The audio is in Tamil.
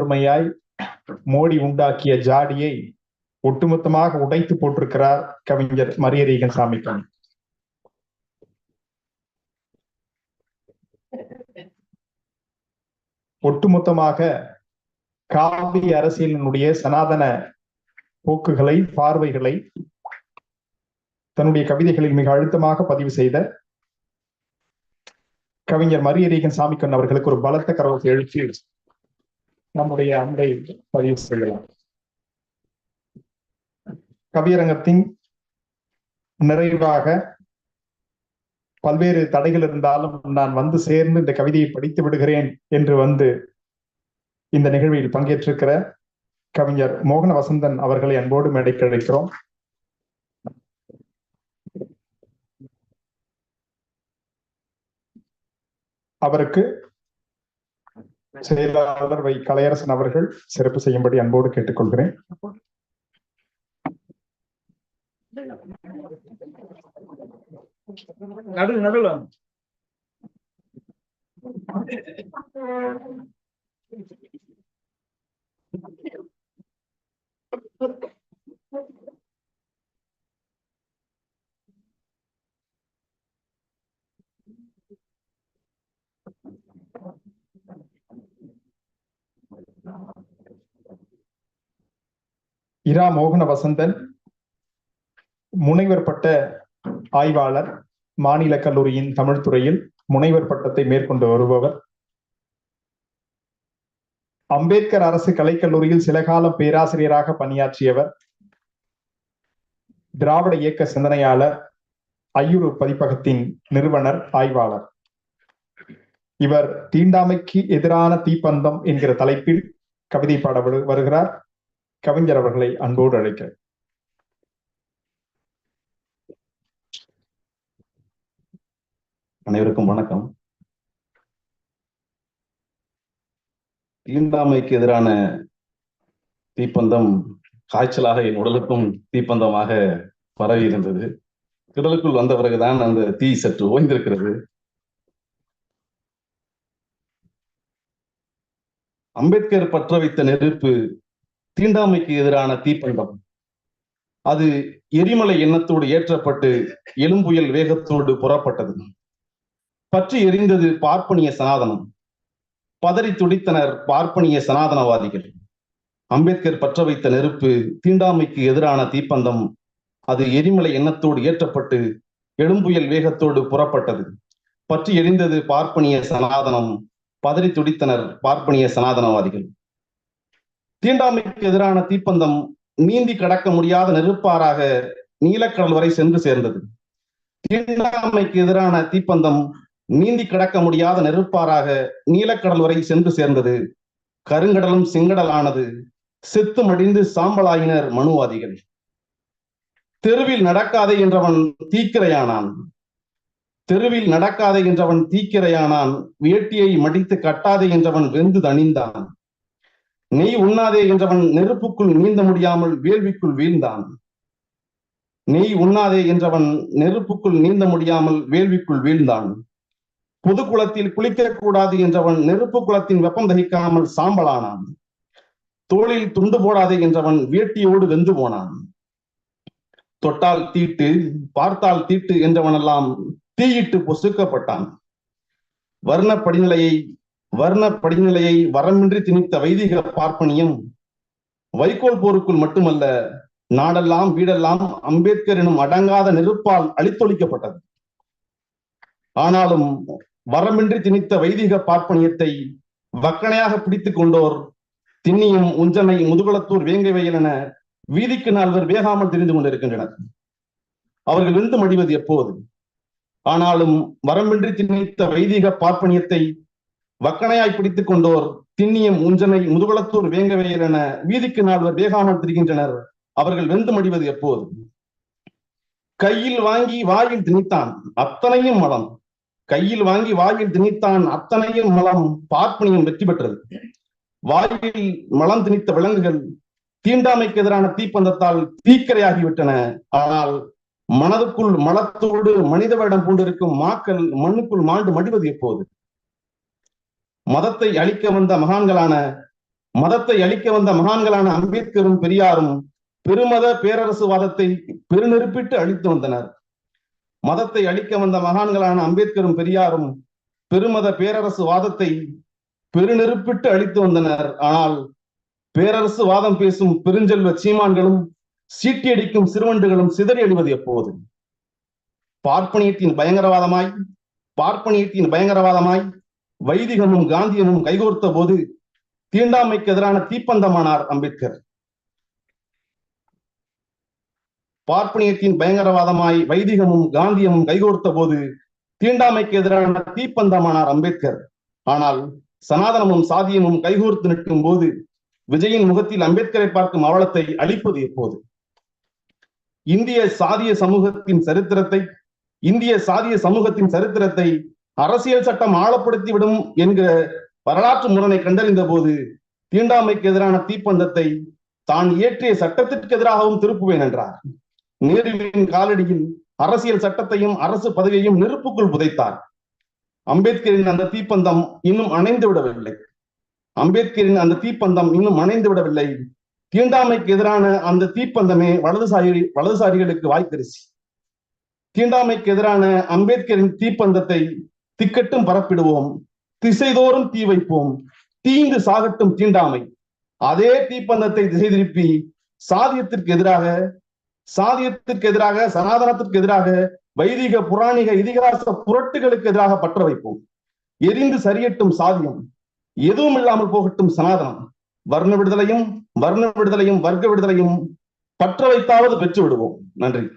ஒற்றுமையாய் மோடி உண்டாக்கிய ஜாடியை ஒட்டுமொத்தமாக உடைத்து போட்டிருக்கிறார் கவிஞர் மரியரீகன் சாமிக்கன் ஒட்டுமொத்தமாக காவிரி அரசியலினுடைய சனாதன போக்குகளை பார்வைகளை தன்னுடைய கவிதைகளில் மிக அழுத்தமாக பதிவு செய்த கவிஞர் மரியரீகன் சாமிக்கன் அவர்களுக்கு ஒரு பலத்த கரவத்தை எழுச்சி நம்முடைய அன்பை பதிவு செய்யலாம். கவியரங்கத்தின் நிறைவாக பல்வேறு தடைகள் இருந்தாலும் நான் வந்து சேர்ந்து இந்த கவிதையை படித்து விடுகிறேன் என்று வந்து இந்த நிகழ்வில் பங்கேற்றிருக்கிற கவிஞர் மோகன வசந்தன் அவர்களை அன்போடு மேடைக்கு அழைக்கிறோம். அவருக்கு செயலாளர் வை கலையரசன் அவர்கள் சிறப்பு செய்யும்படி அன்போடு கேட்டுக்கொள்கிறேன். நடு நடுல. இரா மோகன வசந்தன் முனைவர் பட்ட ஆய்வாளர் மாநில கல்லூரியின் தமிழ் துறையில் முனைவர் பட்டத்தை மேற்கொண்டு வருபவர். அம்பேத்கர் அரசு கலைக்கல்லூரியில் சில காலம் பேராசிரியராக பணியாற்றியவர். திராவிட இயக்க சிந்தனையாளர் ஐயுறு பதிப்பகத்தின் நிறுவனர் ஆய்வாளர். இவர் தீண்டாமைக்கு எதிரான தீப்பந்தம் என்கிற தலைப்பில் கவிதை பாட வருகிறார். கவிஞர் அவர்களை அன்போடு அழைக்கிறேன். அனைவருக்கும் வணக்கம். தீண்டாமைக்கு எதிரான தீப்பந்தம் காய்ச்சலாக என் உடலுக்கும் தீப்பந்தமாக பரவி இருந்தது. திடலுக்குள் வந்த பிறகுதான் அந்த தீ சற்று ஓய்ந்திருக்கிறது. அம்பேத்கர் பற்ற வைத்த நெருப்பு தீண்டாமைக்கு எதிரான தீப்பந்தம் அது எரிமலை எண்ணத்தோடு ஏற்றப்பட்டு எழும்புயல் வேகத்தோடு புறப்பட்டது. பற்றி எரிந்தது பார்ப்பனிய சனாதனம். பதறி துடித்தனர் பார்ப்பனிய சனாதனவாதிகள். அம்பேத்கர் பற்ற வைத்த நெருப்பு தீண்டாமைக்கு எதிரான தீப்பந்தம். அது எரிமலை எண்ணத்தோடு ஏற்றப்பட்டு எழும்புயல் வேகத்தோடு புறப்பட்டது. பற்றி எரிந்தது பார்ப்பனிய சனாதனம். பதறி துடித்தனர் பார்ப்பனிய சனாதனவாதிகள். தீண்டாமைக்கு எதிரான தீப்பந்தம் நீந்தி கடக்க முடியாத நெருப்பாறாக நீலக்கடல் வரை சென்று சேர்ந்தது. தீண்டாமைக்கு எதிரான தீப்பந்தம் நீந்தி கடக்க முடியாத நெருப்பாறாக நீலக்கடல் வரை சென்று சேர்ந்தது. கருங்கடலும் செங்கடலானது. செத்து மடிந்து சாம்பலாயினர் மனுவாதிகள். தெருவில் நடக்காதே என்றவன் தீக்கிரையானான். தெருவில் நடக்காதே என்றவன் தீக்கிரையானான். வேட்டியை மடித்து கட்டாதே என்றவன் வெந்து தணிந்தான். நெய் உண்ணாதே என்றவன் நெருப்புக்குள் நீந்த முடியாமல் வேள்விக்குள் வீழ்ந்தான். நெய் உண்ணாதே என்றவன் நெருப்புக்குள் நீந்த முடியாமல் வேள்விக்குள் வீழ்ந்தான். பொது குளத்தில் குளிக்கக்கூடாது என்றவன் நெருப்பு குளத்தின் வெப்பம் தகிக்காமல் சாம்பலானான். தோளில் துண்டு போடாதே என்றவன் வேட்டியோடு வெந்து போனான். தொட்டால் தீட்டு பார்த்தால் தீட்டு என்றவனெல்லாம் தீயிட்டு பொசுக்கப்பட்டான். வர்ண படிநிலையை வர்ண படிநிலையை வரமின்றி திணித்த வைதிக பார்ப்பனியம் வைக்கோல் போருக்குள் மட்டுமல்ல நாடெல்லாம் வீடெல்லாம் அம்பேத்கர் எனும் அடங்காத நெருப்பால் அழித்தொழிக்கப்பட்டது. ஆனாலும் வரமின்றி திணித்த வைதிக பார்ப்பனியத்தை வக்கனையாக பிடித்துக் கொண்டோர் திண்ணியும் உஞ்சனை முதுகுளத்தூர் வேங்கவையில் என வீதிக்கு நால்வர் வேகாமல் தெரிந்து கொண்டிருக்கின்றனர். அவர்கள் விருந்து மடிவது எப்போது? ஆனாலும் வரமின்றி திணித்த வைதிக பார்ப்பனியத்தை வக்கனையாய் பிடித்துக் கொண்டோர் திண்ணியம் உஞ்சனை முதுகுளத்தூர் வேங்கவையில் என வீதிக்கு நால்வர் வேகாமல் திரிகின்றனர். அவர்கள் வெந்து மடிவது எப்போது? கையில் வாங்கி வாயில் திணித்தான் அத்தனையும் மலம். கையில் வாங்கி வாயில் திணித்தான் அத்தனையும் மலம் பார்ப்பனியும் வெற்றி பெற்றது. வாயில் மலம் திணித்த விலங்குகள் தீண்டாமைக்கு எதிரான தீப்பந்தத்தால் தீக்கரையாகிவிட்டன. ஆனால் மனதுக்குள் மலத்தோடு மனித வேடம் கொண்டிருக்கும் மாக்கள் மண்ணுக்குள் மாண்டு மடிவது எப்போது? மதத்தை அழிக்க வந்த மகான்களான மதத்தை அழிக்க வந்த மகான்களான அம்பேத்கரும் பெரியாரும் பெருமத பேரரசுவாதத்தை பெருநெருப்பிட்டு அழித்து வந்தனர். மதத்தை அழிக்க வந்த மகான்களான அம்பேத்கரும் பெரியாரும் பெருமத பேரரசு வாதத்தை பெருநெருப்பிட்டு அழித்து வந்தனர். ஆனால் பேரரசு வாதம் பேசும் பெருஞ்செல்வ சீமான்களும் சீட்டியடிக்கும் சிறுவண்டுகளும் சிதறி அழிவது எப்போது? பார்ப்பனியத்தின் பயங்கரவாதமாய் பார்ப்பனியத்தின் பயங்கரவாதமாய் வைதிகமும் காந்தியமும் கைகோர்த்த போது தீண்டாமைக்கு எதிரான தீப்பந்தமானார் அம்பேத்கர். பார்ப்பனியத்தின் பயங்கரவாதமாய் வைதிகமும் காந்தியமும் கைகோர்த்த போது தீண்டாமைக்கு எதிரான தீப்பந்தமானார் அம்பேத்கர். ஆனால் சனாதனமும் சாதியமும் கைகோர்த்து நிற்கும் போது விஜயின் முகத்தில் அம்பேத்கரை பார்க்கும் அவலத்தை அளிப்பது எப்போது? இந்திய சாதிய சமூகத்தின் சரித்திரத்தை இந்திய சாதிய சமூகத்தின் சரித்திரத்தை அரசியல் சட்டம் ஆழப்படுத்திவிடும் என்கிற வரலாற்று முரணை கண்டறிந்த போது தீண்டாமைக்கு எதிரான தீப்பந்தத்தை தான் இயற்றிய சட்டத்திற்கு எதிராகவும் திருப்புவேன் என்றார். நேருவின் காலடியில் அரசியல் சட்டத்தையும் அரசு பதவியையும் நெருப்புக்குள் புதைத்தார். அம்பேத்கரின் அந்த தீப்பந்தம் இன்னும் அணைந்து விடவில்லை. அம்பேத்கரின் அந்த தீப்பந்தம் இன்னும் அணைந்து விடவில்லை. தீண்டாமைக்கு எதிரான அந்த தீப்பந்தமே வலதுசாரி வலதுசாரிகளுக்கு வாய்க்கரிசி தீண்டாமைக்கு எதிரான அம்பேத்கரின் தீப்பந்தத்தை திக்கட்டும் பரப்பிடுவோம். திசைதோறும் தீ வைப்போம். தீங்கு சாகட்டும் தீண்டாமை. அதே தீப்பந்தத்தை திசை திருப்பி சாதியத்திற்கு எதிராக சாதியத்திற்கு எதிராக சனாதனத்திற்கு எதிராக வைதிக புராணிக இதிகாச புரட்டுகளுக்கு எதிராக பற்ற வைப்போம். எரிந்து சரியட்டும் சாதியம். எதுவும் இல்லாமல் போகட்டும் சனாதனம். வர்ண விடுதலையும் வர்ண விடுதலையும் வர்க்க விடுதலையும் பற்ற வைத்தாவது பெற்று விடுவோம். நன்றி.